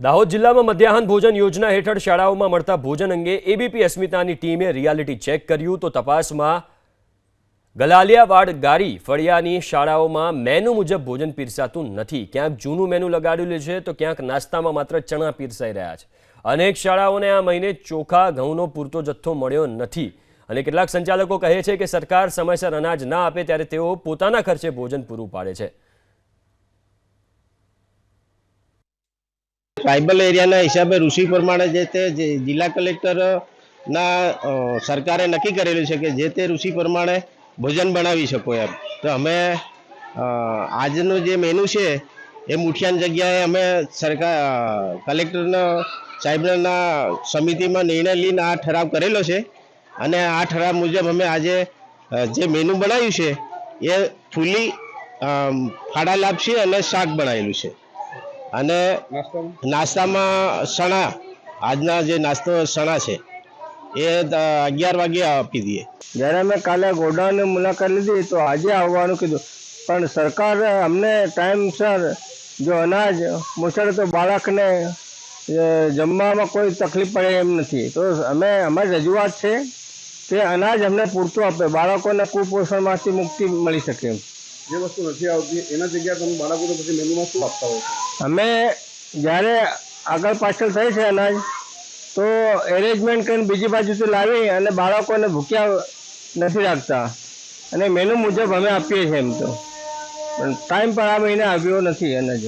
દાહોદ જિલ્લામાં મધ્યાહન ભોજન યોજના હેઠળ શાળાઓમાં મળતા ભોજન અંગે એબીપી અસ્મિતાની ટીમે રિયાલિટી ચેક કર્યું તો તપાસમાં ગલાલિયાવાડ ગારી ફળિયાની શાળાઓમાં મેનુ મુજબ ભોજન પીરસાતું નથી. ક્યાંક જૂનું મેનુ લગાડેલું છે તો ક્યાંક નાસ્તામાં માત્ર ચણા પીરસાઈ રહ્યા છે. અનેક શાળાઓને આ મહિને ચોખા, ઘઉંનો પૂરતો જથ્થો મળ્યો નથી અને કેટલાક સંચાલકો કહે છે કે સરકાર સમયસર અનાજ ના આપે ત્યારે તેઓ પોતાના ખર્ચે ભોજન પૂરું પાડે છે. ટ્રાઇબલ એરિયાના હિસાબે ઋષિ પ્રમાણે જે તે જિલ્લા કલેક્ટરના સરકારે નક્કી કરેલું છે કે જે તે ઋષિ પ્રમાણે ભોજન બનાવી શકો એમ. તો અમે આજનું જે મેનુ છે એ મુઠિયાની જગ્યાએ અમે સરકાર કલેક્ટરના, સાહેબના સમિતિમાં નિર્ણય લઈને આ ઠરાવ કરેલો છે. અને આ ઠરાવ મુજબ અમે આજે જે મેનુ બનાવ્યું છે એ ફૂલી ફાડા લાપસી અને શાક બનાવેલું છે. અને નાસ્તામાં? સણા. આજના જે નાસ્તો સણા છે એ અગિયાર વાગે આપી દઈએ. જ્યારે અમે કાલે ગોડાઉનની મુલાકાત લીધી તો આજે આવવાનું કીધું. પણ સરકાર અમને ટાઈમસર જો અનાજ મોકલે તો બાળકને જમવામાં કોઈ તકલીફ પડે એમ નથી. તો અમે અમારી રજૂઆત છે કે અનાજ અમને પૂરતું આપે બાળકોને કુપોષણમાંથી મુક્તિ મળી શકે એમ. જે વસ્તુ નથી આવતી, એના જગ્યાએ તમે બાળકોને પછી મેનુમાં શું આપતા હોય અમે જ્યારે આગળ પાછળ થઈ છે અનાજ, તો એરેન્જમેન્ટ કરીને બીજી બાજુથી લાવી અને બાળકોને ભૂખ્યા નથી રાખતા. અને મેનુ મુજબ અમે આપીએ છીએ એમ તો. પણ ટાઈમ પર આ મહિને આવ્યો નથી અનાજ.